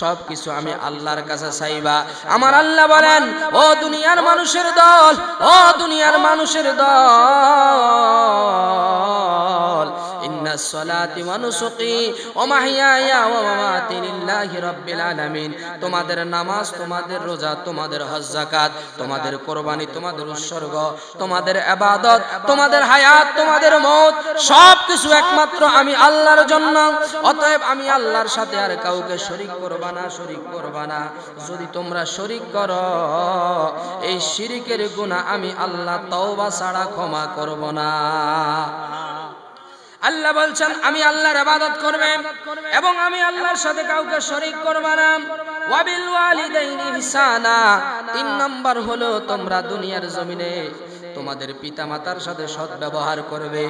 সব কিছু আমি আল্লাহর কাছে চাইবা। আমার আল্লাহ বলেন, ও দুনিয়ার মানুষের দল, ও দুনিয়ার মানুষের দল তোমাদের নামাজ, তোমাদের রোজা, তোমাদের হজ তোমাদের কোরবানি, তোমাদের উৎসর্গ, তোমাদের ইবাদত, তোমাদের হায়াত, তোমাদের মৌত সব কিছু একমাত্র আমি আল্লাহর জন্য। অতএব আমি আল্লাহর সাথে আর কাউকে শরীক করবা না, শরীক করবা না। যদি তোমরা শরীক করো, এই শিরিকের গুনাহ আমি আল্লাহ তওবা ছাড়া ক্ষমা করব না। আল্লাহ বলছেন, আমি আল্লাহর ইবাদত করবে এবং আমি আল্লাহর সাথে কাউকে শরীক করবে না। ওয়াবিল ওয়ালিদাইনি ইহসানা। তিন নাম্বার হলো, তোমরা দুনিয়ার জমিনে তোমাদের পিতা মাতার সাথে সৎ ব্যবহার করবে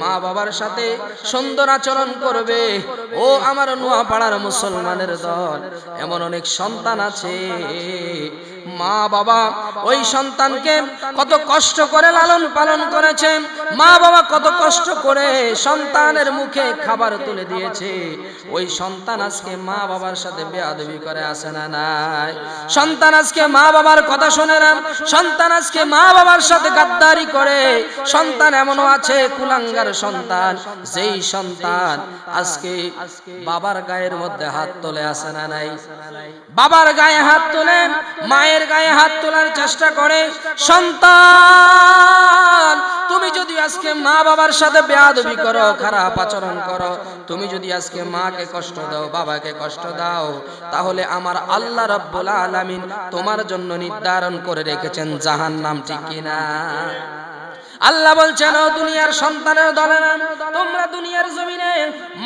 মা বাবার সাথে সুন্দর আচরণ করবে। ও আমার নোয়াপাড়ার মুসলমানের দল, এমন অনেক সন্তান আছে মা বাবা ওই সন্তানকে কত কষ্ট করে লালন পালন করেছে। মা বাবা কত কষ্ট করে সন্তানের মুখে খাবার তুলে দিয়েছে। ওই সন্তান আজকে মা বাবার সাথে বেয়াদবি করে আসে না নাই? সন্তান আজকে মা বাবার কথা শোনে না। সন্তান আজকে মা বাবার সাথে গাদ্দারি করে। সন্তান এমনও আছে, কুলাঙ্গার সন্তান। যেই সন্তান আজকে বাবার গায়ের মধ্যে হাত তোলে আসে না নাই? বাবার গায়ে হাত তোলে, মায়ের গায়ে হাত তোলার চেষ্টা করে। সন্তান, তুমি যদি আজকে মা বাবার সাথে বেয়াদবি করো, খারাপ আচরণ করো, তুমি যদি আজকে মাকে কষ্ট দাও, বাবাকে কষ্ট দাও, তাহলে আমার আল্লাহ রাব্বুল আলামিন তোমার জন্য নির্ধারণ করে রেখেছেন জাহান্নাম, ঠিক কিনা? আল্লাহ বলছেন দুনিয়ার সন্তানের দলেরা তোমরা দুনিয়ার জমিনে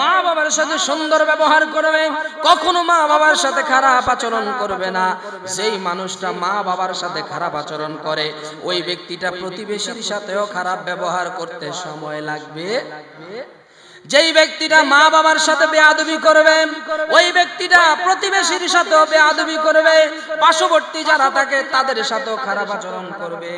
মা বাবার সাথে সুন্দর ব্যবহার করবে। কখনো মা বাবার সাথে খারাপ আচরণ করবে না। যেই মানুষটা মা বাবার সাথে খারাপ আচরণ করে, ওই ব্যক্তিটা প্রতিবেশীর সাথেও খারাপ ব্যবহার করতে সময় লাগবে। যেই ব্যক্তিটা মা বাবার সাথে বেয়াদবি করবে, ওই ব্যক্তিটা প্রতিবেশীর সাথেও বেয়াদবি করবে, পার্শ্ববর্তী যারা থাকে তাদের সাথেও খারাপ আচরণ করবে।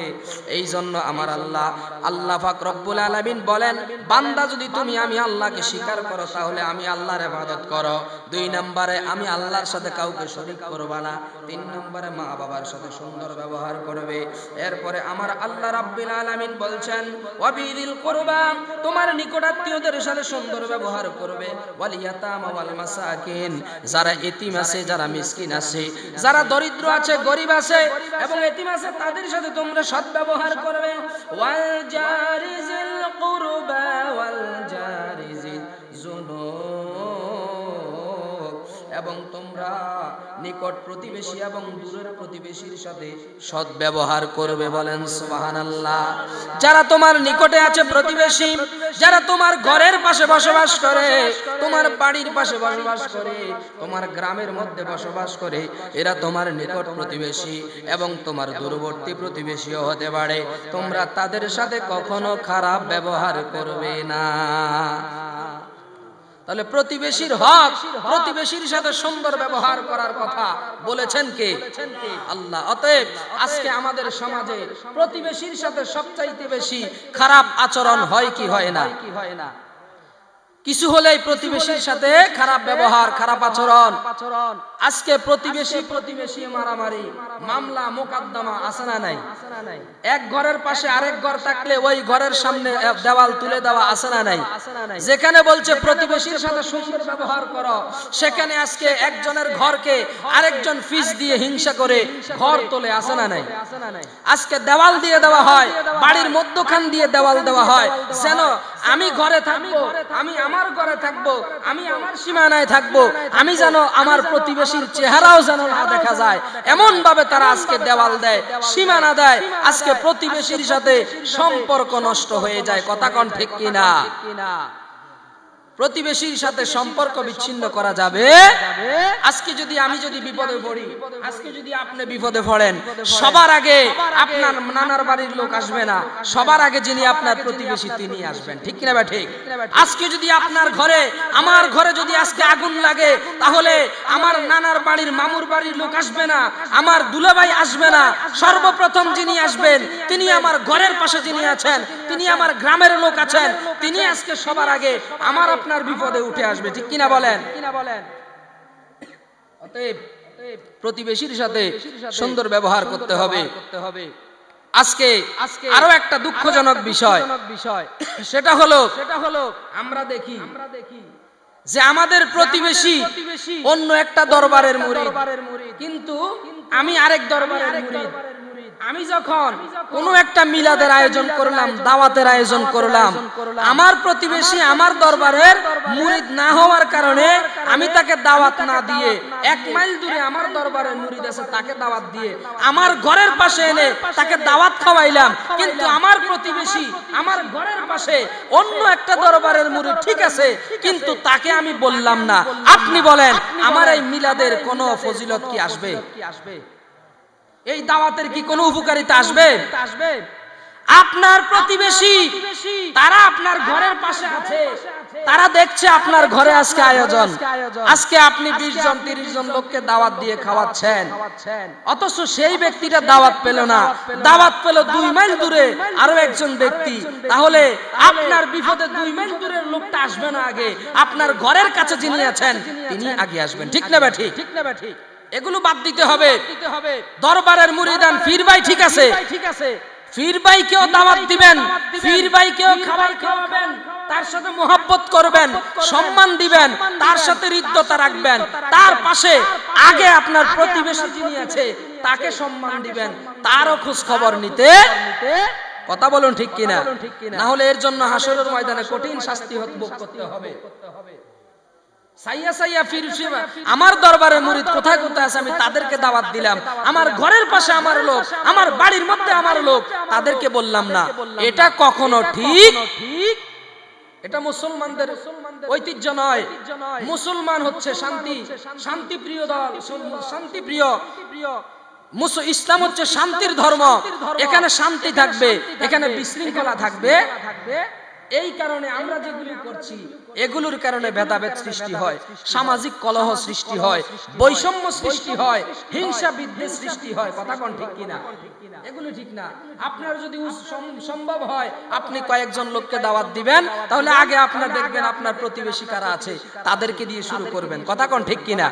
এই জন্য আমার আল্লাহ আল্লাহ পাক রব্বুল আলামিন বলেন, বান্দা যদি তুমি আমি আল্লাহকে স্বীকার করো, তাহলে আমি আল্লাহর ইবাদত করো। দুই নম্বরে, আমি আল্লাহর সাথে কাউকে শরীক করবা না। তিন নম্বরে, মা বাবার সাথে সুন্দর ব্যবহার করবে। এরপরে আমার আল্লাহ রাব্বিল আলামিন বলছেন, ওয়াবিদিল কুরবা তোমার নিকটাত্মীয়দের সাথে সুন্দর ব্যবহার করবে। যারা এতিম আছে, যারা মিসকিন আছে, যারা দরিদ্র আছে, গরিব আছে, এবং এতিম আছে, তাদের সাথে তোমরা সৎ ব্যবহার করবে। ওয়াল জারিজিল কুরবা। নিকট প্রতিবেশী এবং দূরের প্রতিবেশীর সাথে সৎ ব্যবহার করবে বলেন, সুবহানাল্লাহ। যারা তোমার নিকটে আছে প্রতিবেশী, যারা তোমার ঘরের পাশে বসবাস করে, তোমার বাড়ির পাশে বসবাস করে, তোমার গ্রামের মধ্যে বসবাস করে, এরা তোমার নিকট প্রতিবেশী এবং তোমার দূরবর্তী প্রতিবেশীও হতে পারে। তোমরা তাদের সাথে কখনো খারাপ ব্যবহার করবে না। তাহলে প্রতিবেশীর হক, প্রতিবেশীর সাথে সুন্দর ব্যবহার করার কথা বলেছেন কে? আল্লাহ। অতএব আজকে আমাদের সমাজে প্রতিবেশীর সাথে সবচাইতে বেশি খারাপ আচরণ হয় কি হয় না? কিছু হলেই প্রতিবেশীর সাথে খারাপ ব্যবহার, খারাপ আচরণ। আজকে প্রতিবেশী প্রতিবেশী মারামারি, মামলা, মোকদ্দমা আছে না নাই? এক ঘরের পাশে আরেক ঘর থাকলে ওই ঘরের সামনে দেওয়াল তুলে দেওয়া আছে না নাই? যেখানে বলছে প্রতিবেশীর সাথে সুন্দর ব্যবহার করো, সেখানে আজকে একজনের ঘরকে আরেকজন ফিস দিয়ে হিংসা করে ঘর তোলে আছে না নাই? আজকে দেওয়াল দিয়ে দেওয়া হয়, বাড়ির মধ্যখান দিয়ে দেওয়াল দেওয়া হয়, যেন আমি ঘরে থাকব, আমি আমার ঘরে থাকব, আমি আমার সীমানায় থাকব, আমি যেন আমার প্রতিবেশীর চেহারাও যেন না দেখা যায়। এমন ভাবে তারা আজকে দেওয়াল দেয়, সীমানা দেয়, আজকে প্রতিবেশীর সাথে সম্পর্ক নষ্ট হয়ে যায়। কথা কন ঠিক কিনা? প্রতিবেশীর সাথে সম্পর্ক বিচ্ছিন্ন করা যাবে? আজকে যদি আমি যদি বিপদে পড়ি, আজকে যদি আপনি বিপদে পড়েন, সবার আগে আপনার নানার বাড়ির লোক আসবে না। সবার আগে যিনি আপনার প্রতিবেশী তিনি আসবেন। ঠিক কিনা বা ঠিক? আজকে যদি আপনার ঘরে, আমার ঘরে যদি আজকে আগুন লাগে, তাহলে আমার নানার বাড়ির মামুর বাড়ির লোক আসবে না, আমার দুলাভাই আসবে না। সর্বপ্রথম যিনি আসবেন, তিনি আমার ঘরের পাশে যিনি আছেন, তিনি আমার গ্রামের লোক আছেন। তিনি আজকে সবার আগে আমার আপনার বিপদে উঠে আসবে, ঠিক কিনা বলেন? কিনা বলেন অতএব প্রতিবেশীর সাথে সুন্দর ব্যবহার করতে হবে। আজকে আজকে আরও একটা দুঃখজনক বিষয়। বিষয় সেটা হলো সেটা হলো আমরা দেখি আমরা দেখি যে আমাদের প্রতিবেশী অন্য একটা দরবারের মুরিদ। কিন্তু আমি আরেক দরবারের মুরিদ। আমি যখন কোনো একটা মিলাদের আয়োজন করলাম, দাওয়াতের আয়োজন করলাম, আমার প্রতিবেশী আমার দরবারের মুরিদ না হওয়ার কারণে আমি তাকে দাওয়াত না দিয়ে এক মাইল দূরে আমার দরবারের মুরিদ আছে তাকে দাওয়াত দিয়ে আমার ঘরের পাশে এনে তাকে দাওয়াত খাওয়াইলাম। কিন্তু আমার প্রতিবেশী আমার ঘরের পাশে অন্য একটা দরবারের মুরিদ ঠিক আছে, কিন্তু তাকে আমি বললাম না। আপনি বলেন, আমার এই মিলাদের কোনো ফজিলত কি আসবে কি আসবে? এই দাওয়াতের কি কোনো উপকারিতা আসবে? আসবে আপনার প্রতিবেশী, তারা আপনার ঘরের পাশে আছে। তারা দেখছে আপনার ঘরে আজকে আয়োজন। আজকে আপনি বিশ জন, তিরিশ জন লোককে দাওয়াত দিয়ে খাওয়াচ্ছেন। অথচ সেই ব্যক্তিটা দাওয়াত পেল না। দাওয়াত পেল দুই মাইল দূরে আরও একজন ব্যক্তি। তাহলে আপনার বিপদে দুই মাইল দূরের লোকটা আসবে না আগে। আপনার ঘরের কাছে যিনি আছেন, তিনি আগে আসবেন। ঠিক না ব্যাঠি? ঠিক না বা ঠিক এগুলো বাদ দিতে হবে। দরবারের মুরিদান ফির ভাই ঠিক আছে। ঠিক আছে। ফির ভাইকেও দাওয়াত দিবেন। ফির ভাইকেও খাবার খাওয়াবেন। তার সাথে মোহাব্বত করবেন। সম্মান দিবেন। তার সাথে হৃদ্যতা রাখবেন। তার পাশে আগে আপনার প্রতিবেশী যিনি আছে তাকে সম্মান দিবেন। তারও খোঁজ খবর নিতে। কথা বলুন ঠিক কিনা। না হলে এর জন্য হাসরের ময়দানে কঠিন শাস্তি হত- ভোগ করতে হবে। সাইয়া সাইয়া ফির ফির- আমার দরবারে মুরিদ কোথায় কোথায় আছে আমি তাদেরকে দাওয়াত দিলাম। আমার ঘরের পাশে আমার লোক, আমার বাড়ির মধ্যে আমার লোক, তাদেরকে বললাম না। এটা কখনো ঠিক? ঠিক এটা মুসলমানদের ঐতিহ্য নয়। মুসলমান হচ্ছে শান্তি শান্তি প্রিয় দল শান্তি প্রিয় প্রিয় ইসলাম হচ্ছে শান্তির ধর্ম। এখানে শান্তি থাকবে, এখানে বিশৃঙ্খলা থাকবে। এই কারণে আমরা যেগুলি করছি এগুলোর কারণে ভেদাভেদ সৃষ্টি হয়, সামাজিক কলহ সৃষ্টি হয়, বৈষম্য সৃষ্টি হয়, হিংসা বিদ্বেষ সৃষ্টি হয়। কথা কোন ঠিক কিনা? এগুলো ঠিক না। আপনার যদি সম্ভব হয়, আপনি কয়েকজন লোককে দাওয়াত দিবেন, তাহলে আগে আপনার দেখবেন আপনার প্রতিবেশী কারা আছে, তাদেরকে দিয়ে শুরু করবেন। কথা কোন ঠিক কিনা?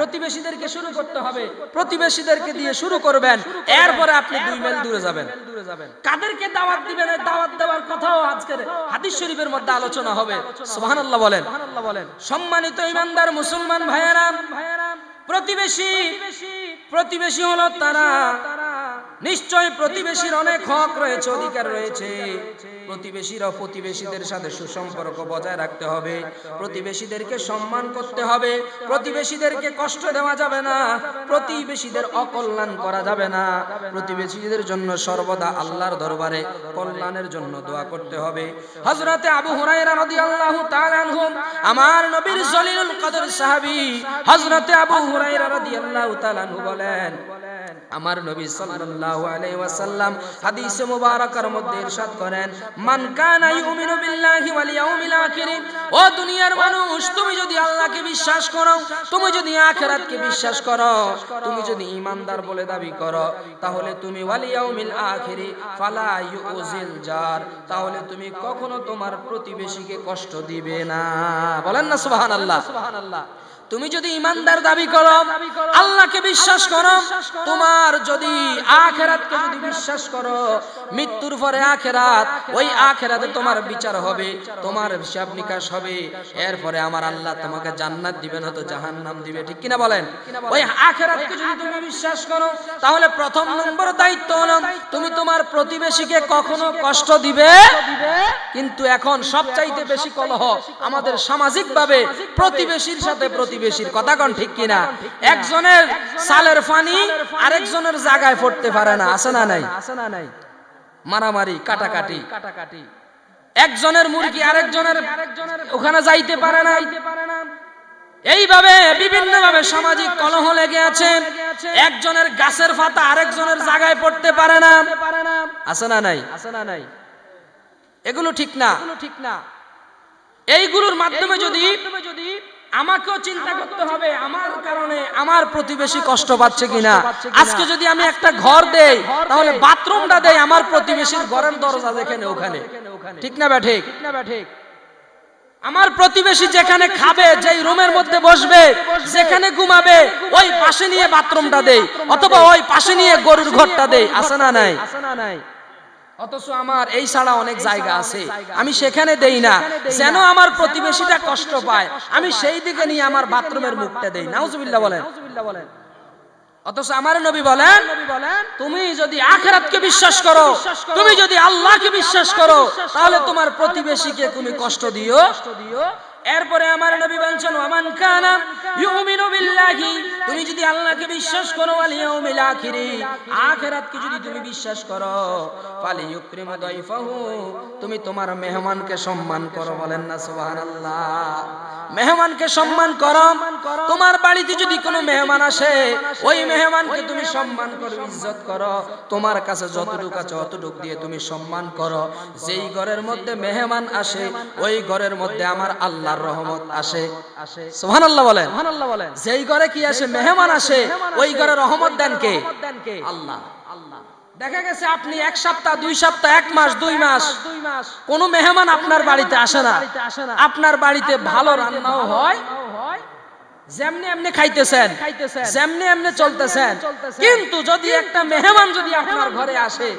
প্রতিবেশীদেরকে শুরু করতে হবে। প্রতিবেশীদেরকে দিয়ে শুরু করবেন, এরপরে আপনি দুই মাইল দূরে যাবেন। কাদেরকে দাওয়াত দিবেন? দাওয়াত দেওয়ার কথাও আজকের হাদিস শরীফের মধ্যে আলোচনা হবে। সুবহানাল্লাহ। বলেন সুবহানাল্লাহ বলেন। সম্মানিত ইমানদার মুসলমান ভাইয়ারাম প্রতিবেশী প্রতিবেশী হলো তারা। নিশ্চয় প্রতিবেশীর অনেক হক রয়েছে, অধিকার রয়েছে। প্রতিবেশীরা প্রতিবেশীদের সাথে সুসম্পর্ক বজায় রাখতে হবে। প্রতিবেশীদেরকে সম্মান করতে হবে। প্রতিবেশীদেরকে কষ্ট দেওয়া যাবে না। প্রতিবেশীদের অকল্যাণ করা যাবে না। প্রতিবেশীদের জন্য সর্বদা আল্লাহর দরবারে কল্যাণের জন্য দোয়া করতে হবে। হযরতে আবু হুরায়রা রাদিয়াল্লাহু তাআলা আনহু, আমার নবীর জলিলুল কদর সাহাবী হযরতে আবু হুরায়রা রাদিয়াল্লাহু তাআলা আনহু বলেন আমার নবী সাল্লাল্লাহু আলাইহি ওয়াসাল্লাম হাদিসে মুবারাকার মধ্যে ইরশাদ করেন, মান কানা ইউমিনু বিল্লাহি ওয়াল ইয়াউমিল আখির ও দুনিয়ার মানুষ, তুমি যদি আল্লাহকে বিশ্বাস করো, তুমি যদি আখিরাতকে বিশ্বাস করো, তুমি যদি ঈমানদার বলে দাবি করো, তাহলে তুমি ওয়াল ইয়াউমিল আখিরি, ফালা ইউজিল জার তাহলে তুমি কখনো তোমার প্রতিবেশীকে কষ্ট দিবে না। বলেন না সুবহানাল্লাহ। সুবহানাল্লাহ। তুমি যদি ইমানদার দাবি করো, আল্লাহকে বিশ্বাস করো, তোমার যদি আখেরাতকে যদি বিশ্বাস করো, মৃত্যুর পরে আখেরাত, ওই আখেরাতে তোমার বিচার হবে, তোমার হিসাব নিকাশ হবে। এরপরে আমার আল্লাহ তোমাকে জান্নাত দিবে না তো জাহান্নাম দিবে। ঠিক কিনা বলেন? ওই আখেরাতকে যদি তুমি বিশ্বাস করো, তাহলে প্রথম নম্বর দায়িত্ব হলো, তুমি তোমার প্রতিবেশীকে কখনো কষ্ট দিবে? কিন্তু এখন সবচাইতে বেশি কলহ আমাদের সামাজিকভাবে প্রতিবেশীর সাথে প্রতিবেশীর কথা কোন ঠিক কিনা? একজনের সালের পানি আরেকজনের জায়গায় পড়তে পারে না, আছে না নাই? আছে না নাই মারামারি, কাটাকাটি। কাটাকাটি একজনের মুরগি আরেকজনের ওখানে যাইতে পারে না। এইভাবে বিভিন্ন ভাবে সামাজিক কলহ লেগে আছে। একজনের গাছের পাতা আরেকজনের জায়গায় পড়তে পারে না। আছে না নাই? আছে না নাই এগুলো ঠিক না ঠিক না। এইগুলোর মাধ্যমে যদি আমাকেও চিন্তা করতে হবে আমার কারণে আমার প্রতিবেশী কষ্ট পাচ্ছে কিনা। আজকে যদি আমি একটা ঘর দেই তাহলে বাথরুমটা দেই আমার প্রতিবেশীর ঘরের দরজা যেখানে ওখানে। ঠিক না ব্যাঠিক? ঠিক না বা ঠিক আমার প্রতিবেশী যেখানে খাবে যেই রুমের মধ্যে বসবে যেখানে ঘুমাবে ওই পাশে নিয়ে বাথরুমটা দেই অথবা ওই পাশে নিয়ে গরুর ঘরটা দেই আছে না নাই? আছে না নাই। অথচ আমার এই ছাড়া অনেক জায়গা আছে। আমি সেখানে দেই না। যেন আমার প্রতিবেশীটা কষ্ট পায়। আমি সেই দিকে নিয়ে আমার বাথরুমের মুখটা দেই। নাউজুবিল্লাহ বলেন। অথচ আমার নবী বলেন তুমি যদি আখেরাতকে বিশ্বাস করো তুমি যদি আল্লাহকে বিশ্বাস করো তাহলে তোমার প্রতিবেশীকে তুমি কষ্ট দিও। এরপরে আমার নবী বলছেন, ওমান কানা ইউমিনু বিল্লাহি তুমি যদি আল্লাহকে বিশ্বাস করো, ওয়াল ইয়াউমিল আখিরি আখিরাতকে যদি তুমি বিশ্বাস করো, ফালি ইউকরিমু দাইফাহু তুমি তোমার মেহমানকে সম্মান করো, বলেন না, সুবহানাল্লাহ। মেহমানকে সম্মান করো। তোমার বাড়িতে যদি কোনো মেহমান আসে, ওই মেহমানকে তুমি সম্মান করো, ইজ্জত করো। তোমার কাছে যতটুকু আছে অতটুক দিয়ে তুমি সম্মান করো। যেই ঘরের মধ্যে মেহমান আসে, ওই ঘরের মধ্যে আমার আল্লাহর রহমত আসে। সোহান আল্লাহ বলেন। যেই ঘরে কি আসে মেহমান আসে ওই ঘরে রহমত দেন কে? আল্লাহ। আল্লাহ। দেখা গেছে আপনি এক সপ্তাহ দুই সপ্তাহ এক মাস দুই মাস কোন মেহমান আপনার বাড়িতে আসে না। আপনার বাড়িতে ভালো রান্নাও হয় যেমনি এমনি খাইতেছেন যেমনি এমনি চলতেছেন। কিন্তু যদি একটা মেহমান যদি আপনার ঘরে আসে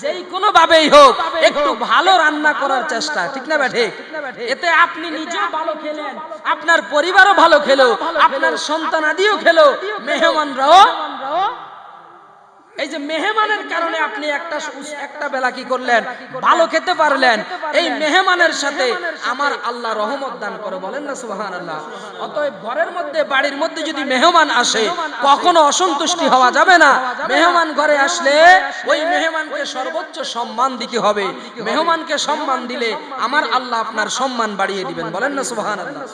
যেই কোনো ভাবেই হোক একটু ভালো রান্না করার চেষ্টা ঠিক না ব্যাঠে? এতে আপনি নিজেও ভালো খেলেন আপনার পরিবারও ভালো খেলো আপনার সন্তান আদিও খেলো মেহমানরাও এই যে মেহমানের কারণে আপনি একটা একটা বেলা কি করলেন? ভালো খেতে পারলেন। এই মেহমানের সাথে আমার আল্লাহ রহমত দান করে বলেন না সুবহান আল্লাহ অতএব ঘরের মধ্যে, বাড়ির মধ্যে যদি মেহমান আসে, কখনো অসন্তুষ্টি হওয়া যাবে না। মেহমান ঘরে আসলে ওই মেহমানকে সর্বোচ্চ সম্মান দিতে হবে। মেহমানকে সম্মান দিলে আমার আল্লাহ আপনার সম্মান বাড়িয়ে দিবেন। বলেন না সুবহান আল্লাহ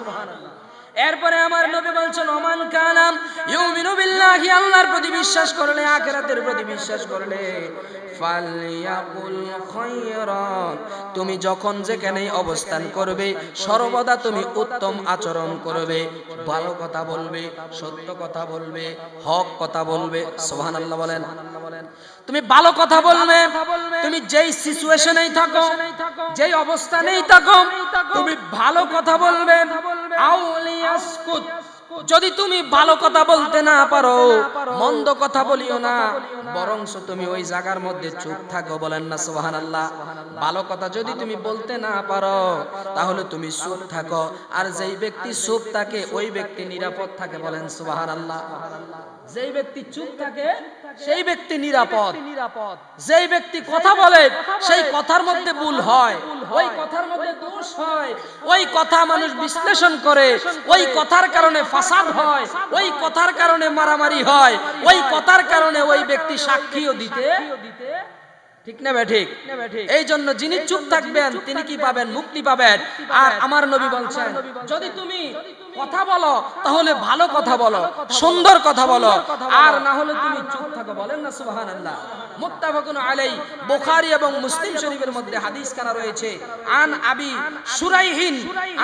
এরপরে আমার নবী বলছেন, ওমান কানাম ইউমিনু বিল্লাহি, আল্লাহর প্রতি বিশ্বাস করলে, আখিরাতের প্রতি বিশ্বাস করলে, ফালইয়াকুল খায়রান, তুমি যখন যেখানেই অবস্থান করবে, সর্বদা তুমি উত্তম আচরণ করবে, ভালো কথা বলবে, সত্য কথা বলবে, হক কথা বলবে, সুবহানাল্লাহ বলেন। তুমি ভালো কথা বলবে, তুমি যেই সিচুয়েশনেই থাকো, যেই অবস্থানেই থাকো, তুমি ভালো কথা বলবে যদি তুমি ভালো কথা বলতে না পারো, মন্দ কথা বলিও না। বরংস তুমি ওই জায়গার মধ্যে চুপ থাকো বলেন না সোহান আল্লাহ ভালো কথা যদি তুমি বলতে না পারো, তাহলে তুমি চুপ থাকো। আর যেই ব্যক্তি চুপ থাকে, ওই ব্যক্তি নিরাপদ থাকে বলেন সোহান আল্লাহ যেই ব্যক্তি চুপ থাকে সেই ব্যক্তি নিরাপদ। নিরাপদ। যেই ব্যক্তি কথা বলে সেই কথার মধ্যে ভুল হয়। ওই কথার মধ্যে দোষ হয়। ওই কথা মানুষ বিশ্লেষণ করে। ওই কথার কারণে ফাসাদ হয়। ওই কথার কারণে মারামারি হয়। ওই কথার কারণে ওই ব্যক্তি সাক্ষীও দিতে। ঠিক না ঠিক এই জন্য যিনি চুপ থাকবেন তিনি কি পাবেন? মুক্তি পাবেন। আর আমার নবী বলছেন যদি তুমি কথা বলো তাহলে ভালো কথা বলো সুন্দর কথা বলো। আর না হলে তুমি চুপ থাকো বলেন না সুবহানাল্লাহ। মুত্তাফাকুন আলাই বুখারী এবং মুসলিম শরীফের মধ্যে হাদিস কানা রয়েছে? আন আবি সুরাইহিন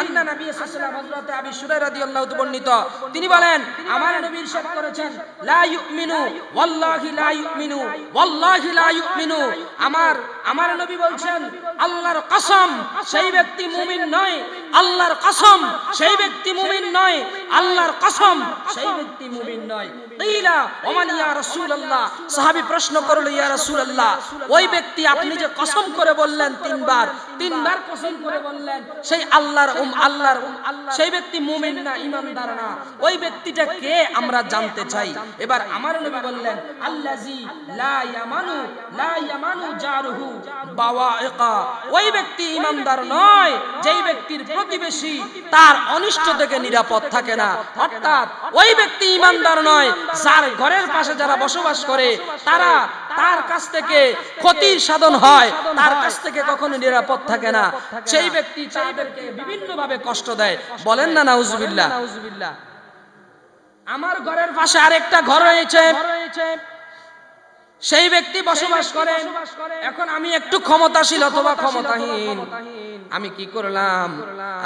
আন্না নবী সাল্লাল্লাহু আলাইহি হযরত আবি সুরাই রাদিয়াল্লাহু তাআলা বর্ণিত। তিনি বলেন আমার নবী ইরশাদ করেছেন লা ইউমিনু ওয়াল্লাহি লা ইউমিনু ওয়াল্লাহি লা ইউমিনু। আমার আমার নবী বলছেন আল্লাহর কসম সেই ব্যক্তি মুমিন নয় আল্লাহর কসম সেই ব্যক্তি মুমিন নয়, আল্লাহর কসম, সেই ব্যক্তি মুমিন নয়। কিলা, ওমান ইয়া রাসূলুল্লাহ, সাহাবী প্রশ্ন করল, ইয়া রাসূলুল্লাহ, ওই ব্যক্তি আপনি যে কসম করে বললেন তিনবার তিনবার কসম করে বললেন, সেই আল্লাহর উম আল্লাহর উম আল্লাহ সেই ব্যক্তি মুমিন না ঈমানদার না। ওই ব্যক্তিটা কে আমরা জানতে চাই। এবার আমার নবী বললেন, আল্লাজি লা ইয়ামানু লা ইয়ামানু জারহু বাওয়াইকা। ওই ব্যক্তি ঈমানদার নয়, যেই ব্যক্তির প্রতিবেশী তার অনিষ্ট থেকে নিরাপদ থাকে না। অর্থাৎ ওই ব্যক্তি ইমানদার নয়, যার ঘরের পাশে যারা বসবাস করে, তারা তার কাছ থেকে ক্ষতির সাধন হয়, তার কাছ থেকে কখনো নিরাপদ থাকে না। সেই ব্যক্তি তাদেরকে বিভিন্ন ভাবে কষ্ট দেয়। বলেন না, নাউজুবিল্লাহ। আমার ঘরের পাশে আরেকটা ঘর রয়েছে। সেই ব্যক্তি বসবাস করে এখন আমি একটু ক্ষমতাশীল অথবা ক্ষমতাহীন। আমি কি করলাম?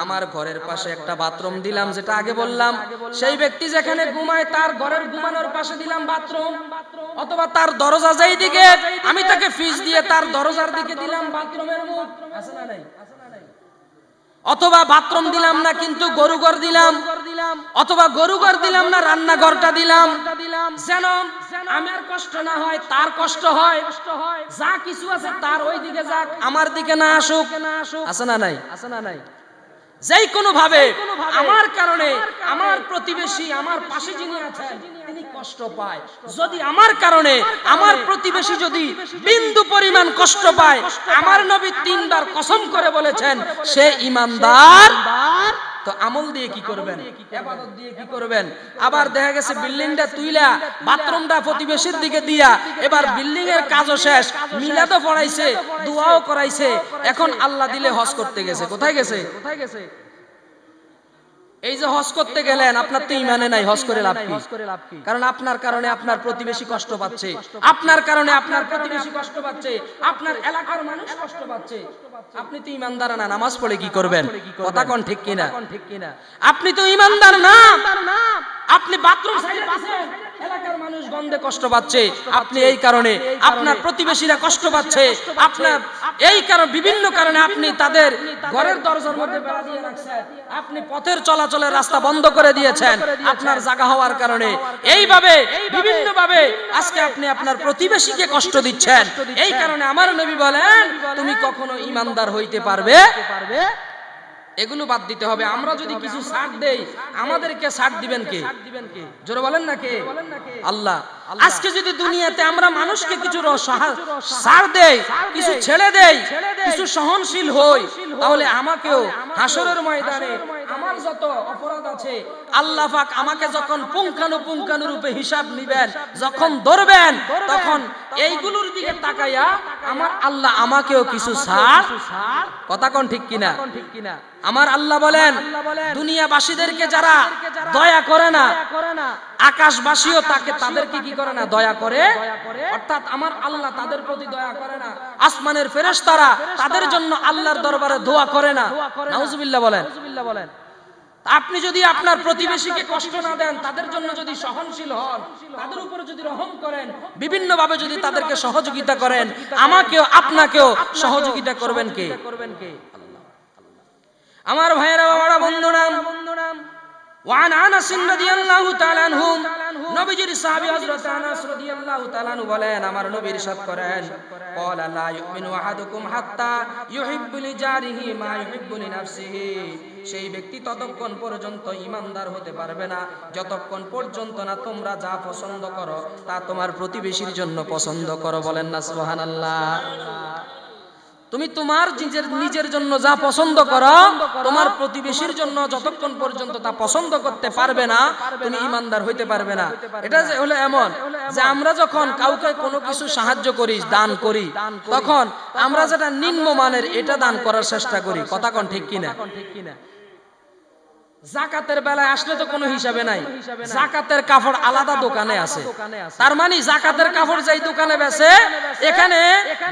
আমার ঘরের পাশে একটা বাথরুম দিলাম, যেটা আগে বললাম। সেই ব্যক্তি যেখানে ঘুমায়, তার ঘরের ঘুমানোর পাশে দিলাম বাথরুম। অথবা তার দরজা যেই দিকে, আমি তাকে ফিস দিয়ে তার দরজার দিকে দিলাম বাথরুমের মুখ। আছে না নাই? অথবা বাথরুম দিলাম না কিন্তু গরু ঘর দিলাম। অথবা গরু ঘর দিলাম না রান্নাঘরটা দিলাম। যেন আমার কষ্ট না হয় তার কষ্ট হয়। যা কিছু আছে তার ওই দিকে যাক আমার দিকে না আসুক। আছে না নাই? আছে না নাই যেই কোনো ভাবে আমার কারণে আমার প্রতিবেশী আমার পাশে যিনি আছেন তিনি কষ্ট পায়। যদি আমার কারণে, আমার প্রতিবেশী যদি বিন্দু পরিমাণ কষ্ট পায়, আমার নবী তিনবার কসম করে বলেছেন, সে ইমানদার। তো আমল দিয়ে কি করবেন? ইবাদত দিয়ে কি করবেন? আবার দেখা গেছে বিল্ডিংটা তুইলা, বাথরুমটা প্রতিবেশীর দিকে দিয়া, এবার বিল্ডিং এর কাজও শেষ, মিলাদও পড়াইছে, দোয়াও করাইছে, এখন আল্লাহ দিলে হজ করতে গেছে কোথায় গেছে। কোথায় গেছে? এই যে হজ করতে গেলেন আপনার তো ইমানে নাই হজ করে লাভ কি? কারণ আপনার কারণে আপনার প্রতিবেশী কষ্ট পাচ্ছে। আপনার কারণে আপনার প্রতিবেশী কষ্ট পাচ্ছে। আপনার এলাকার মানুষ কষ্ট পাচ্ছে। আপনি তো ইমানদার না নামাজ পড়ে কি করবেন? কথা কোন ঠিক কিনা? ঠিক কিনা? আপনি তো ইমানদার না। আপনি বাথরুম সাইডে এলাকার মানুষ গন্ধে কষ্ট পাচ্ছে। আপনি এই কারণে আপনার প্রতিবেশীরা কষ্ট পাচ্ছে। আপনার এই কারণে বিভিন্ন কারণে আপনি তাদের ঘরের দরজার মধ্যে বেড়া দিয়ে রাখছেন। আপনি পথের চলাচলের রাস্তা বন্ধ করে দিয়েছেন। আপনার জায়গা হওয়ার কারণে। এইভাবে বিভিন্ন ভাবে আজকে আপনি আপনার প্রতিবেশীকে কষ্ট দিচ্ছেন। এই কারণে আমার নবী বলেন, তুমি কখনো ইমানদার হইতে পারবে পারবে? এগুলো বাদ দিতে হবে। আমরা যদি কিছু ছাড় দেই আমাদেরকে ছাড় দিবেন কে? জোরে বলেন না কে? আল্লাহ। আজকে যদি দুনিয়াতে আমরা মানুষকে কিছু র- সাহা- ছাড় দেই কিছু ছেড়ে দেই কিছু সহনশীল হই তাহলে আমাকেও হাসরের ময়দানে আমার যত অপরাধ আছে আল্লাহ পাক আমাকে যখন পুঙ্খানুপুঙ্খানু রূপে হিসাব নিবেন যখন ধরবেন তখন এইগুলোর দিকে তাকাইয়া আমার আল্লাহ আমাকেও কিছু ছাড় কথা কোন ঠিক কিনা? ঠিক কিনা? আমার আল্লাহ বলেন দুনিয়াবাসীদেরকে যারা দয়া করে না আকাশবাসীও তাকে তাদেরকে কি করে না, দয়া করে। অর্থাৎ আমার আল্লাহ তাদের প্রতি দয়া করে না। আসমানের ফেরেশতারা তাদের জন্য আল্লাহর দরবারে দোয়া করে না। নাউজুবিল্লাহ বলেন। বলেন আপনি যদি আপনার প্রতিবেশীকে কষ্ট না দেন, তাদের জন্য যদি সহনশীল হন, তাদের উপরে যদি রহম করেন বিভিন্ন ভাবে যদি তাদেরকে সহযোগিতা করেন, আমাকেও আপনাকেও সহযোগিতা করবেন কে? করবেন কে আমার ভাইয়েরা, বাবারা বন্ধু নাম বন্ধু নাম ওয়ান আনাস রাদিয়াল্লাহু তাআলা আনহু নবীজির সাহাবী হযরত আনাস রাদিয়াল্লাহু তাআলা বলেন, আমার নবী ইরশাদ করেন ক্বালা লা ইউমিনু আহাদুকুম হাত্তা ইউহিব্বু লিজারিহি মা ইউহিব্বু লিনাফসিহি সেই ব্যক্তি ততক্ষণ পর্যন্ত ঈমানদার হতে পারবে না। যতক্ষণ পর্যন্ত না তোমরা যা পছন্দ করো, তা তোমার প্রতিবেশীর জন্য পছন্দ করো। বলেন না, সুবহানাল্লাহ। তুমি তোমার নিজের নিজের জন্য যা পছন্দ করো, তোমার প্রতিবেশীর জন্য যতক্ষণ পর্যন্ত তা পছন্দ করতে পারবে না, তুমি ইমানদার হইতে পারবে না। এটা যে হলো এমন যে আমরা যখন কাউকে কোনো কিছু সাহায্য করি, দান করি, তখন আমরা যেটা নিম্নমানের এটা দান করার চেষ্টা করি। কথা কোন ঠিক কিনা? ঠিক কিনা জাকাতের বেলায় আসলে তো কোনো হিসাবে নাই। জাকাতের কাপড় আলাদা দোকানে আছে। তার মানে জাকাতের কাপড় যেই দোকানে বেচে, এখানে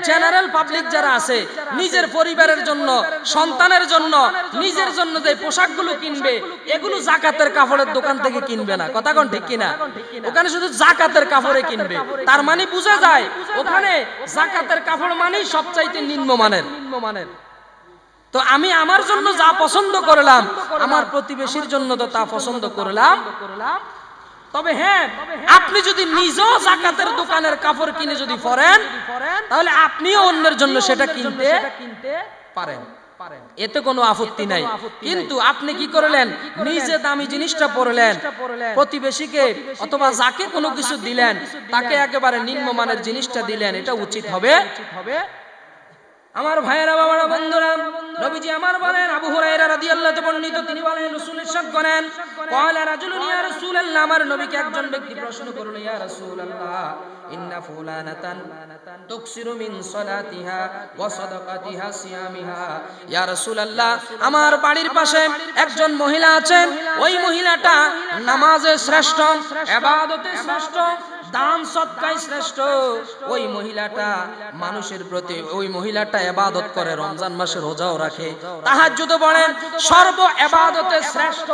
জেনারেল পাবলিক যারা আছে, নিজের পরিবারের জন্য, সন্তানের জন্য, নিজের জন্য যে পোশাকগুলো কিনবে, এগুলো জাকাতের কাপড়ের দোকান থেকে কিনবে না। কথা কোন ঠিক কিনা? ওখানে শুধু জাকাতের কাপড়ে কিনবে। তার মানে বোঝা যায়, ওখানে জাকাতের কাপড় মানেই সবচাইতে নিম্নমানের নিম্নমানের। তো আমি আমার জন্য যা পছন্দ করলাম, আমার প্রতিবেশীর জন্য তো তা পছন্দ করলাম। তবে হ্যাঁ আপনি যদি নিজেও জাকাতের দোকানের কাপড় কিনে যদি পরেন, তাহলে আপনিও অন্যের জন্য সেটা কিনতে কিনতে পারেন। এতে কোনো আপত্তি নাই। কিন্তু আপনি কি করলেন? নিজে দামি জিনিসটা পরলেন। প্রতিবেশীকে অথবা যাকে কোনো কিছু দিলেন, তাকে একেবারে নিম্নমানের জিনিসটা দিলেন, এটা উচিত হবে হবে। আমার ভাইয়েরা, বাবারা, বন্ধুরা, নবীজি আমার বলেন, আবু হুরায়রা রাদিয়াল্লাহু বর্ণিত, তিনি বলেন, রাসূল ইরশাদ করেন, ক্বালা রাজুলুন ইয়া রাসূলুল্লাহ। আমার নবীকে একজন ব্যক্তি প্রশ্ন করল, ইয়া রাসূলুল্লাহ, ইন্না ফুলানাতান তুকসিরু মিন সালাতিহা ওয়া সাদাকাতিহা সিয়ামিহা। ইয়া রাসূলুল্লাহ, আমার বাড়ির পাশে একজন মহিলা আছেন, ওই মহিলাটা নামাজে শ্রেষ্ঠ ইবাদতে শ্রেষ্ঠ দান সৎকায় শ্রেষ্ঠ। ওই মহিলাটা মানুষের প্রতি, ওই মহিলাটা এবাদত করে, রমজান মাসে রোজাও রাখে। তাহাজ্জুদ বলেন, সর্ব এবাদতে শ্রেষ্ঠ।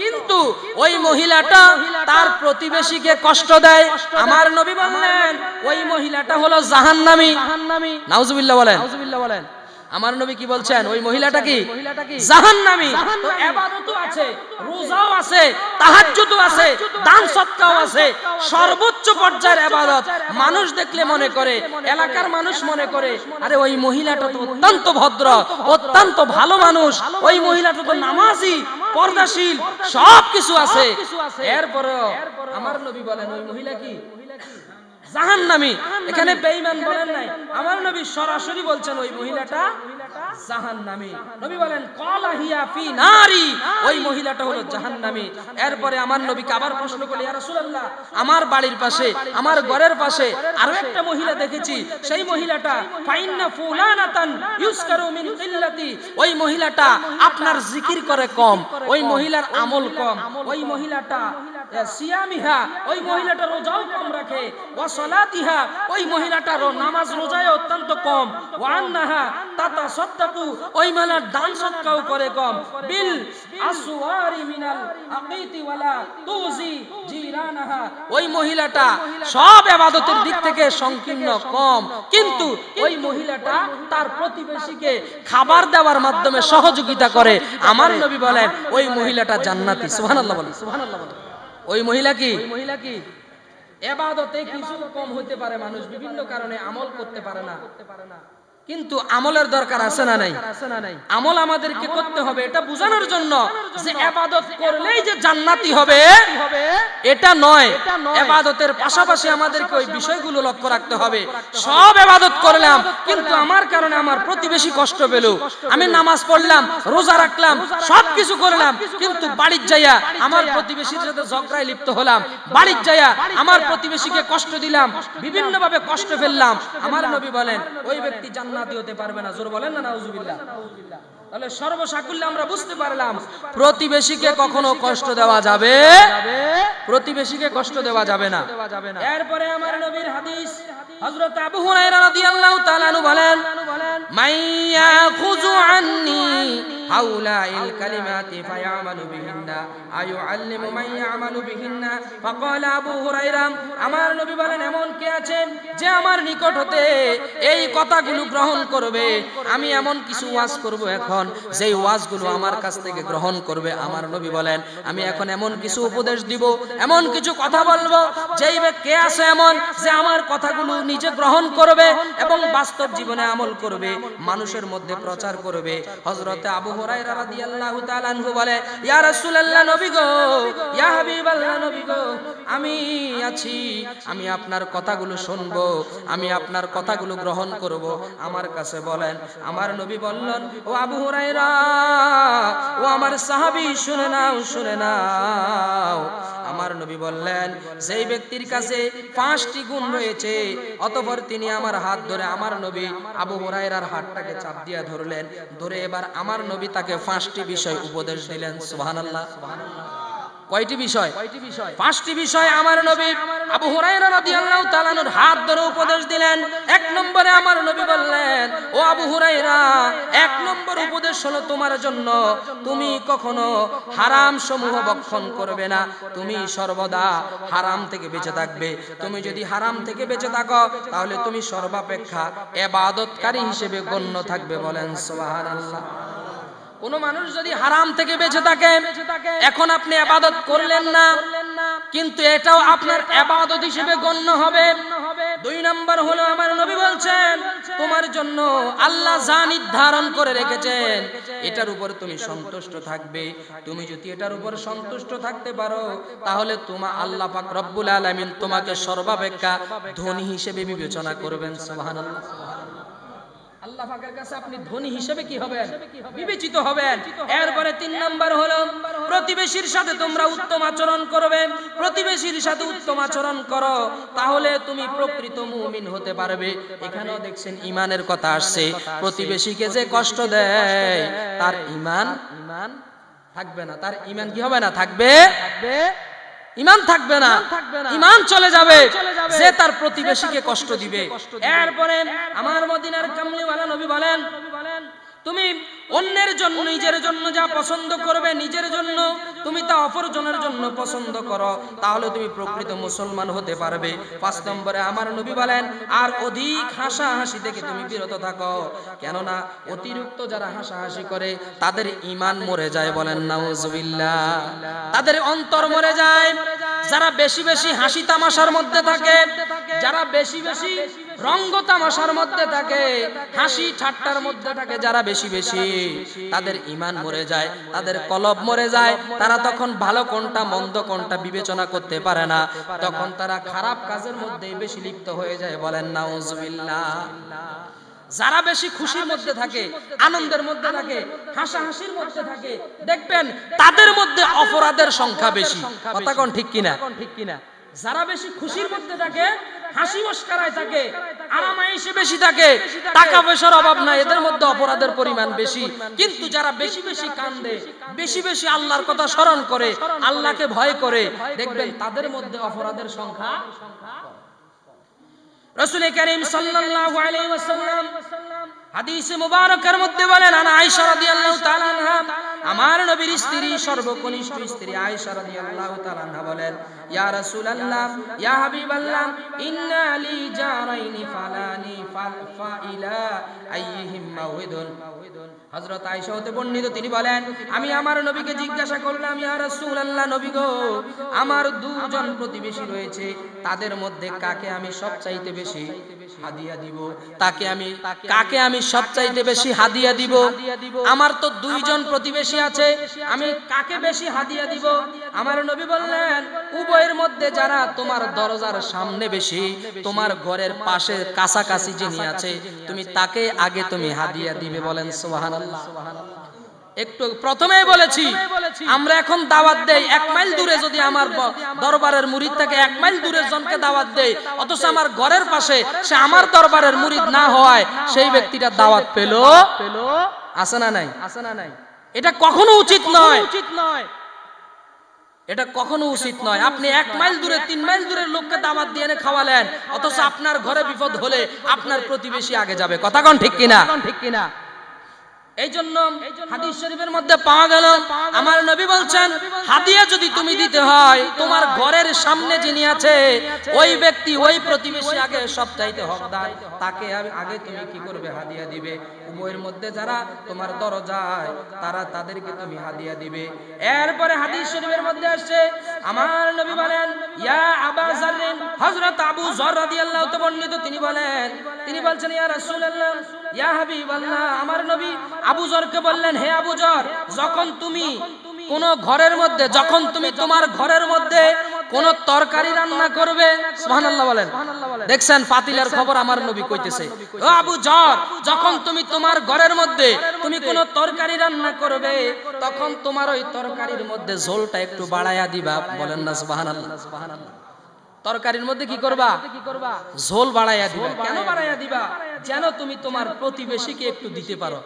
কিন্তু ওই মহিলাটা তার প্রতিবেশীকে কষ্ট দেয়। আমার নবী বললেন, ওই মহিলাটা হলো জাহান্নামী। নাউজুবিল্লাহ বলেন নাউজুবিল্লাহ বলেন। আমার নবী কি বলছেন? ওই মহিলাটা কি? তো ইবাদতও আছে রোজাও আছে তাহাজ্জুদও আছে দান সৎকাও আছে সর্বোচ্চ পর্যায়ের ইবাদত মানুষ দেখলে মনে করে এলাকার মানুষ মনে করে আরে ওই মহিলাটা তো অত্যন্ত ভদ্র অত্যন্ত ভালো মানুষ। ওই মহিলাটা তো নামাজি পর্দাশীল সব কিছু আছে। এরপরেও আমার নবী বলেন ওই মহিলা কি? জাহান্নামী। এখানে বেঈমান বলেন নাই। আমার নবী সরাসরি বলছেন ওই মহিলাটা জাহান্নামী। নবী বলেন ফি নারি। ওই মহিলাটা হলো জাহান্নামী। এরপরে আমার নবীকে আবার প্রশ্ন করলে ইয়া রাসূলুল্লাহ আমার বাড়ির পাশে আমার ঘরের পাশে আরও একটা মহিলা দেখেছি সেই মহিলাটা ফাইন্না ফুলানাতান ইউসকারু মিন কিল্লাতি। ওই মহিলাটা আপনার জিকির করে কম। ওই মহিলার আমল কম। ওই মহিলাটা সিয়ামিহা, ওই মহিলাটা রোজাও কম রাখে। ওই মহিলাটা রো- নামাজ রোজায় অত্যন্ত কম। ওয়া আন্নাহা, তাতা সদ্দাকু ওই মহিলার দান সৎকাও করে কম। বিল মিনাল আকিতি ওয়ালা তুজি জিরানাহা, ওই মহিলাটা সব ইবাদতের দিক থেকে সংকীর্ণ কম। কিন্তু ওই মহিলাটা তার প্রতিবেশীকে খাবার দেওয়ার মাধ্যমে সহযোগিতা করে। আমার নবী বলেন, ওই মহিলাটা জান্নাতি। সুবহানাল্লাহ বলেন সুবহানাল্লাহ বলেন। ওই মহিলা কি? মহিলা কি? এবাদতে কিছু কম হইতে পারে মানুষ, বিভিন্ন কারণে আমল করতে পারে না করতে পারে না। কিন্তু আমলের দরকার আছে না নাই? আমল আমাদেরকে করতে হবে, এটা বোঝানোর জন্য যে এবাদত করলেই যে জান্নাতি হবে, এটা নয়। এবাদতের পাশাপাশি আমাদেরকে ওই বিষয়গুলো লক্ষ্য রাখতে হবে। সব এবাদত করলাম, কিন্তু আমার কারণে আমার প্রতিবেশী কষ্ট পেল। আমি নামাজ পড়লাম, রোজা রাখলাম সব কিছু করলাম, কিন্তু বাড়ির যাইয়া আমার প্রতিবেশীর সাথে ঝগড়ায় লিপ্ত হলাম। বাড়ির যাইয়া আমার প্রতিবেশীকে কষ্ট দিলাম, বিভিন্নভাবে কষ্ট ফেললাম। আমার নবী বলেন, ওই ব্যক্তি জান্নাতি হতে পারবে না। জোর বলেন না নাউজুবিল্লাহ। তাহলে সর্বসাকুল্যে আমরা বুঝতে পারলাম প্রতিবেশীকে কখনো কষ্ট দেওয়া যাবে প্রতিবেশীকে কষ্ট দেওয়া যাবে না। এরপরে আমার নবীর হাদিস হযরত আবু হুরায়রা রাদিয়াল্লাহু তাআলা আনহু বলেন মাইয়া খুযু আন্নি হাউলাইল কালিমাতি ফায়ামালু বিহিন্না আয়ুআল্লিমু মান ইয়ামালু বিহিন্না। ফাকালা আবু হুরায়রা আমার নবী বলেন এমন কে আছেন যে আমার নিকট হতে এই কথাগুলো গ্রহণ করবে? আমি এমন কিছু ওয়াজ করব এখন। যেই ওয়াজগুলো আমার কাছ থেকে গ্রহণ করবে, আমার নবী বলেন, আমি এখন এমন কিছু উপদেশ দিব, এমন কিছু কথা বলব, যেই কে আছে এমন যে আমার কথাগুলো নিজে গ্রহণ করবে এবং বাস্তব জীবনে আমল করবে, মানুষের মধ্যে প্রচার করবে। হযরতে আবু হুরায়রা রাদিয়াল্লাহু তাআলা আনহু বলে, ইয়া রাসূলুল্লাহ নবী গো, ইয়া হাবিবাল্লাহ নবী গো, আমি আছি, আমি আপনার কথাগুলো শুনব, আমি আপনার কথাগুলো গ্রহণ করব। আমার কাছে বলেন, আমার নবী বললেন, ও আবু ও আমার সাহাবী, শুনে নাও শুনে নাও। আমার নবী বললেন, যেই ব্যক্তির কাছে পাঁচটি গুণ রয়েছে, অতঃপর তিনি আমার হাত ধরে আমার নবী আবু হাতটাকে চাপ ধরলেন। ধরে এবার আমার নবী তাকে পাঁচটি বিষয় উপদেশ দিলেন কয়টি বিষয়? পাঁচটি বিষয় আমার নবী আবু হুরায়রা রাদিয়াল্লাহু তাআলার হাত ধরে উপদেশ দিলেন। এক নম্বরে আমার ও আবু হুরাইরা এক নম্বর উপদেশ হলো তোমার জন্য, তুমি কখনো হারাম সমূহ ভক্ষণ করবে না। তুমি সর্বদা হারাম থেকে বেঁচে থাকবে। তুমি যদি হারাম থেকে বেঁচে থাকো, তাহলে তুমি সর্বাপেক্ষা এবাদতকারী হিসেবে গণ্য থাকবে বলেন, সুবহানাল্লাহ। কোন মানুষ যদি হারাম থেকে বেঁচে থাকে, এখন আপনি আবাদত করলেন না, কিন্তু এটাও আপনার আবাদত হিসেবে গণ্য হবে। দুই নম্বর হলো আমার নবী বলছেন, তোমার জন্য আল্লাহ যা নির্ধারণ করে রেখেছেন, এটার উপর তুমি সন্তুষ্ট থাকবে। তুমি যদি এটার উপর সন্তুষ্ট থাকতে পারো, তাহলে তোমা, আল্লাহ পাক রব্বুল আলামিন তোমাকে সর্বাপেক্ষা ধনী হিসেবে বিবেচনা করবেন, সুবহানাল্লাহ। আল্লাহ কাছে আপনি ধনী হিসেবে কি হবেন? বিবেচিত হবেন। এরপরে তিন নাম্বার হলো, প্রতিবেশীর সাথে তোমরা উত্তম আচরণ করবে। প্রতিবেশীর সাথে উত্তম আচরণ করো, তাহলে তুমি প্রকৃত মুমিন হতে পারবে। এখানেও দেখছেন ইমানের কথা আসছে। প্রতিবেশীকে যে কষ্ট দেয়, তার ইমান ইমান থাকবে না। তার ইমান কি হবে না? থাকবে থাকবে? ইমান থাকবে না ইমান চলে যাবে যে তার প্রতিবেশীকে কষ্ট দিবে। এরপরে আমার মদিনার কামলিওয়ালা নবী বলেন তুমি অন্যের জন্য, নিজের জন্য যা পছন্দ করবে, নিজের জন্য তুমি তা অপরজনের জন্য পছন্দ করো, তাহলে তুমি প্রকৃত মুসলমান হতে পারবে। পাঁচ নম্বরে আমার নবী বলেন, আর অধিক হাসা হাসি থেকে তুমি বিরত থাকো। কেননা অতিরিক্ত যারা হাসাহাসি করে, তাদের ইমান মরে যায় বলেন, নাউজুবিল্লাহ। তাদের অন্তর মরে যায়। যারা বেশি বেশি হাসি তামাশার মধ্যে থাকে, যারা বেশি বেশি রঙ্গ তামাশার মধ্যে থাকে, হাসি ঠাট্টার মধ্যে থাকে যারা বেশি বেশি। তাদের ইমান মরে যায়, তাদের কলব মরে যায়, তারা তখন ভালো কোনটা, মন্দ কোনটা বিবেচনা করতে পারে না। তখন তারা খারাপ কাজের মধ্যেই বেশি লিপ্ত হয়ে যায়, বলেন না নাউজুবিল্লাহ। যারা বেশি খুশির মধ্যে থাকে, আনন্দের মধ্যে থাকে, হাসাহাসির মধ্যে থাকে, দেখবেন তাদের মধ্যে অপরাধের সংখ্যা বেশি। কথা কোন ঠিক কিনা ঠিক কিনা? যারা বেশি খুশির মধ্যে থাকে, হাসি মস্কারায় থাকে আরামাইশে বেশি থাকে, টাকা পয়সার অভাব নাই, এদের মধ্যে অপরাধের পরিমাণ বেশি। কিন্তু যারা বেশি বেশি কান্দে, বেশি বেশি আল্লাহর কথা স্মরণ করে, আল্লাহকে ভয় করে, দেখবেন তাদের মধ্যে অপরাধের সংখ্যা রসুল করিম সাল্লাল্লাহু আলাইহি হাদিসে মুবারকের মধ্যে বলেন, আনা আয়েশা রাদিয়াল্লাহু তাআলা আনহা আমার নবীর স্ত্রী, সর্বকনিষ্ঠ স্ত্রী আয়েশা রাদিয়াল্লাহু তাআলা আনহা বলেন, ইয়া রাসূলুল্লাহ, ইয়া হাবিবাল্লাহ, ইন্না লি জারাইনি ফালানি ফাইলা আইয়িহিম মাউইদুন হযরত আয়েশা হতে বর্ণিত, তিনি বলেন, আমি আমার নবীকে জিজ্ঞাসা করলাম, ইয়া রাসূলুল্লাহ নবী গো, আমার দুজন প্রতিবেশী রয়েছে, তাদের মধ্যে কাকে আমি সবচাইতে বেশি হাদিয়া দিব? তাকে আমি, কাকে আমি সবচাইতে বেশি হাদিয়া দিব? আমার তো দুইজন প্রতিবেশী আছে, আমি কাকে বেশি হাদিয়া দিব? আমার নবী বললেন, উভয়ের মধ্যে যারা তোমার দরজার সামনে বেশি, তোমার ঘরের পাশে কাছাকাছি যিনি আছে, তুমি তাকে আগে তুমি হাদিয়া দিবে বলেন, সুবহানাল্লাহ। একটু প্রথমেই বলেছি আমরা এখন দাওয়াত দেই এক মাইল দূরে যদি আমার দরবারের মুরিদ থেকে এক মাইল দূরের জনকে দাওয়াত দেই অথচ আমার ঘরের পাশে সে আমার দরবারের মুরিদ না হওয়ায় সেই ব্যক্তিটা দাওয়াত পেল? পেল? আছে না নাই? আছে না নাই। এটা কখনো উচিত নয়। উচিত নয়। এটা কখনো উচিত নয়। আপনি এক মাইল দূরে তিন মাইল দূরের লোককে দাওয়াত দিয়ে এনে খাওয়ালেন অথচ আপনার ঘরে বিপদ হলে আপনার প্রতিবেশী আগে যাবে। কথা কোন ঠিক কিনা? ঠিক কিনা? এই জন্য হাদিস শরীফের মধ্যে পাওয়া গেল আমার নবী বলছেন হাদিয়া যদি তুমি দিতে হয় তোমার ঘরের সামনে যিনি আছে ওই ব্যক্তি ওই প্রতিবেশী আগে সব চাইতে হকদার তাকে আগে- তুমি কি করবে? হাদিয়া দিবে। উভয়ের মধ্যে যারা তোমার দরজায় তারা তাদেরকে তুমি হাদিয়া দিবে। এরপরে হাদিস শরীফের মধ্যে আসছে আমার নবী বলেন ইয়া আবা জাররিন হযরত আবু যর রাদিয়াল্লাহু তাআলা বর্ণিত তিনি বলেন তিনি বলছেন ইয়া রাসূলুল্লাহ আমার নবী আবু বললেন, হে যখন তুমি কোন ঘরের মধ্যে, যখন তুমি তোমার ঘরের মধ্যে কোন তরকারি রান্না করবে বলেন। দেখছেন পাতিলের খবর আমার নবী কইতেছে। ও আবু জর, যখন তুমি তোমার ঘরের মধ্যে তুমি কোন তরকারি রান্না করবে, তখন তোমার ওই তরকারির মধ্যে ঝোলটা একটু বাড়ায়া দিবা, বলেন না তরকারির মধ্যে কি করবা? ঝোল বাড়াইয়া দিবা। কেন বাড়াইয়া দিবা? যেন তুমি তোমার প্রতিবেশীকে একটু দিতে পারো।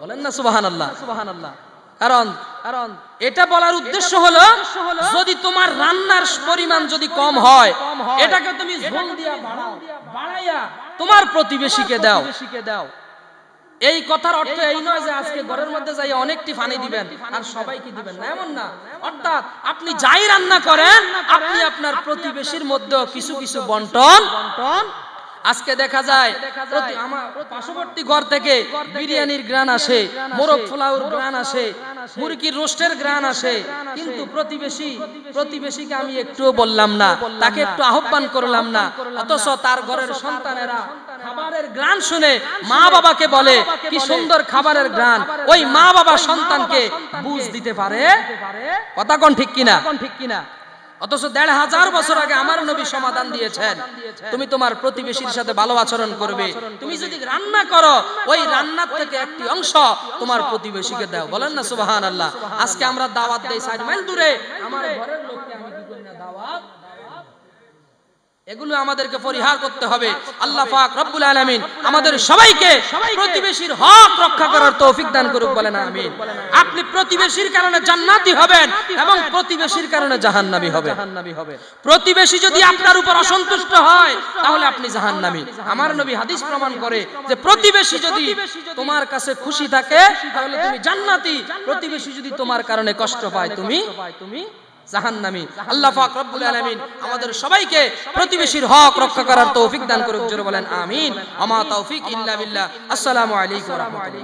বলেন না সুবহানাল্লাহ। সুবহানাল্লাহ। কারণ কারণ এটা বলার উদ্দেশ্য হলো যদি তোমার রান্নার পরিমাণ যদি কম হয় এটাকে তুমি ঝোল দিয়া বাড়াও। বাড়াইয়া তোমার প্রতিবেশীকে দাও। দাও। এই কথার অর্থ এই নয় যে আজকে ঘরের মধ্যে যাই অনেকটি পানি দিবেন আর সবাইকে দিবেন না, এমন না। অর্থাৎ আপনি যাই রান্না করেন, আপনি আপনার প্রতিবেশীর মধ্যে কিছু কিছু বন্টন বন্টন। আজকে দেখা যায়, প্রতি- আমার পার্শ্ববর্তী ঘর থেকে বিরিয়ানির গ্রান আসে, মোরগ পোলাওর গ্রান আসে, মুরগির রোস্টের গ্রান আসে। কিন্তু প্রতিবেশী, প্রতিবেশীকে আমি একটুও বললাম না, তাকে একটু আহ্বান করলাম না, অথচ তার ঘরের সন্তানেরা খাবারের গ্রান শুনে মা বাবাকে বলে কি সুন্দর খাবারের গ্রান ওই মা বাবা সন্তানকে বুঝ দিতে পারে? কথা কোন ঠিক কিনা? ঠিক কিনা? অথচ দেড় হাজার বছর আগে আমার নবী সমাধান দিয়েছেন। তুমি তোমার প্রতিবেশীর সাথে ভালো আচরণ করবে। তুমি যদি রান্না করো ওই রান্নার থেকে একটি অংশ তোমার প্রতিবেশীকে দাও। বলেন না সুবাহান আল্লাহ আজকে আমরা দাওয়াত দেই সাইড। মাইল দূরে। আমার ঘরের লোককে আমি কি করি না দাওয়াত এগুলো আমাদেরকে পরিহার করতে হবে। আল্লাহ পাক রব্বুল আলামিন আমাদের সবাইকে প্রতিবেশীর হক রক্ষা করার তৌফিক দান করুক বলেন আমিন। আপনি প্রতিবেশীর কারণে জান্নাতি হবেন এবং প্রতিবেশীর কারণে জাহান্নামী হবেন। প্রতিবেশী যদি আপনার উপর অসন্তুষ্ট হয় তাহলে আপনি জাহান্নামী। আমার নবী হাদিস প্রমাণ করে যে প্রতিবেশী যদি তোমার কাছে খুশি থাকে তাহলে তুমি জান্নাতি। প্রতিবেশী যদি তোমার কারণে কষ্ট পায় তুমি তুমি জাহান্নামী। আল্লাহ পাক রব্বুল আলামিন আমাদের সবাইকে প্রতিবেশীর হক রক্ষা করার তৌফিক দান করুক জোরে বলেন আমিন। আমা তৌফিক ইল্লা বিল্লাহ। আসসালামু আলাইকুম ওয়া রাহমাতুল্লাহ।